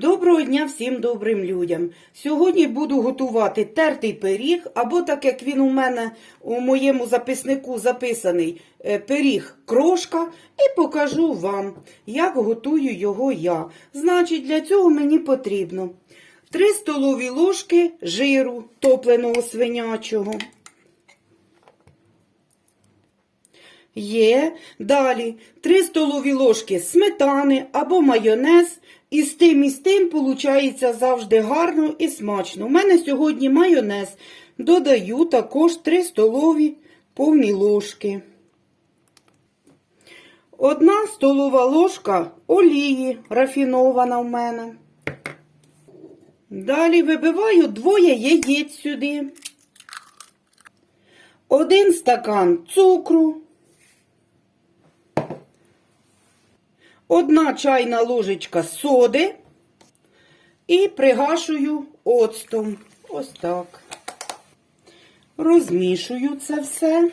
Доброго дня всім добрим людям. Сьогодні буду готувати тертий пиріг, або так як він у мене у моєму записнику записаний е, пиріг крошка, і покажу вам, як готую його я. Значить, для цього мені потрібно 3 столові ложки жиру топленого свинячого. Є. Далі 3 столові ложки сметани або майонез. І з тим, і з тим виходить завжди гарно і смачно. У мене сьогодні майонез. Додаю також 3 столові повні ложки. Одна столова ложка олії рафінована в мене. Далі вибиваю двоє яєць сюди. Один стакан цукру. Одна чайна ложечка соди і пригашую оцтом. Ось так. Розмішую це все.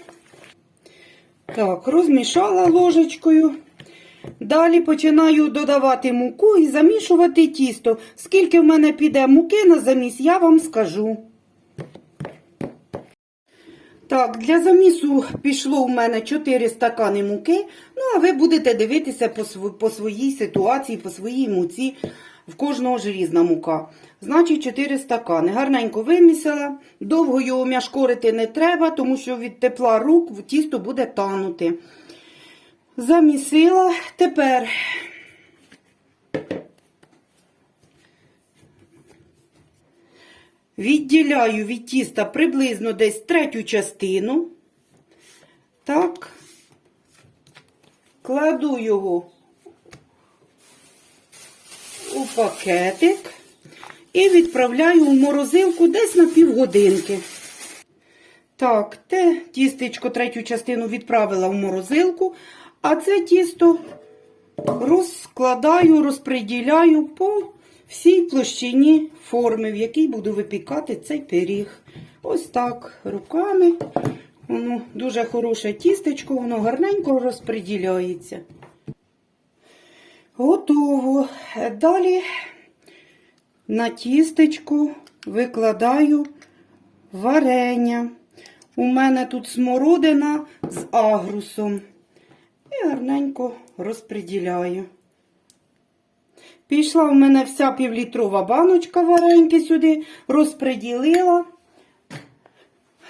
Так, розмішала ложечкою. Далі починаю додавати муку і замішувати тісто. Скільки в мене піде муки на заміс, я вам скажу. Так, для замісу пішло в мене 4 стакани муки. Ну, а ви будете дивитися по, по своїй ситуації, по своїй муці. В кожного ж різна мука. Значить, 4 стакани. Гарненько вимісила. Довго його м'яшкорити не треба, тому що від тепла рук тісто буде танути. Замісила. Тепер Відділяю від тіста приблизно десь третю частину. Так, кладу його у пакетик і відправляю в морозилку десь на півгодинки. Так, те тістечко третю частину відправила в морозилку, а це тісто розкладаю, розподіляю по всій площині форми, в якій буду випікати цей пиріг. Ось так, руками. Воно дуже хороше тістечко, воно гарненько розподіляється. Готово. Далі на тістечку викладаю варення. У мене тут смородина з агрусом. І гарненько розподіляю. Пішла в мене вся півлітрова баночка вареньки сюди, розподілила.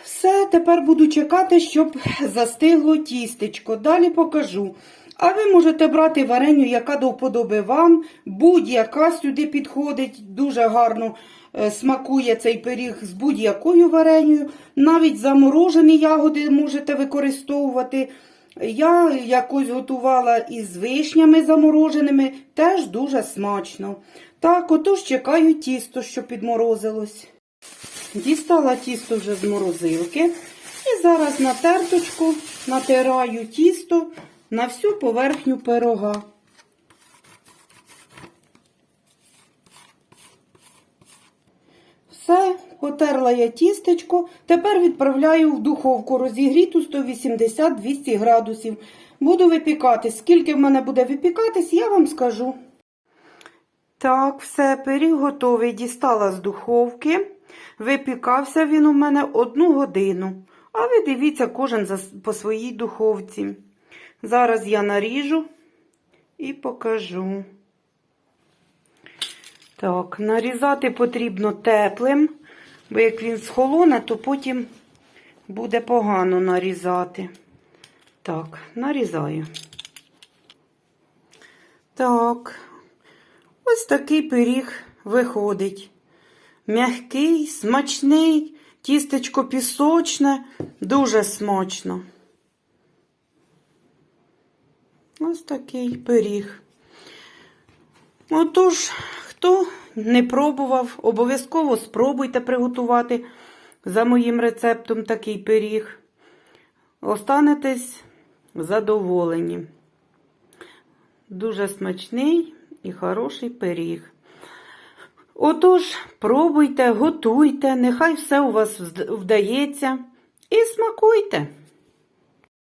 Все, тепер буду чекати, щоб застигло тістечко. Далі покажу. А ви можете брати вареню, яка до вподоби вам, будь-яка сюди підходить, дуже гарно е, смакує цей пиріг з будь-якою варенею. Навіть заморожені ягоди можете використовувати. Я якось готувала із вишнями замороженими, теж дуже смачно. Так, отож чекаю тісто, що підморозилось. Дістала тісто вже з морозилки. І зараз на терточку натираю тісто на всю поверхню пирога. Все, потерла я тістечко. Тепер відправляю в духовку розігріту 180-200 градусів. Буду випікати. Скільки в мене буде випікатись, я вам скажу. Так, все, пиріг готовий. Дістала з духовки. Випікався він у мене одну годину. А ви дивіться, кожен по своїй духовці. Зараз я наріжу і покажу. Так, нарізати потрібно теплим, бо як він схолоне, то потім буде погано нарізати. Так, нарізаю. Так, ось такий пиріг виходить. М'який, смачний, тістечко пісочне, дуже смачно. Ось такий пиріг. Отож, хто не пробував, обов'язково спробуйте приготувати за моїм рецептом такий пиріг. Останетесь задоволені. Дуже смачний і хороший пиріг. Отож, пробуйте, готуйте, нехай все у вас вдається і смакуйте.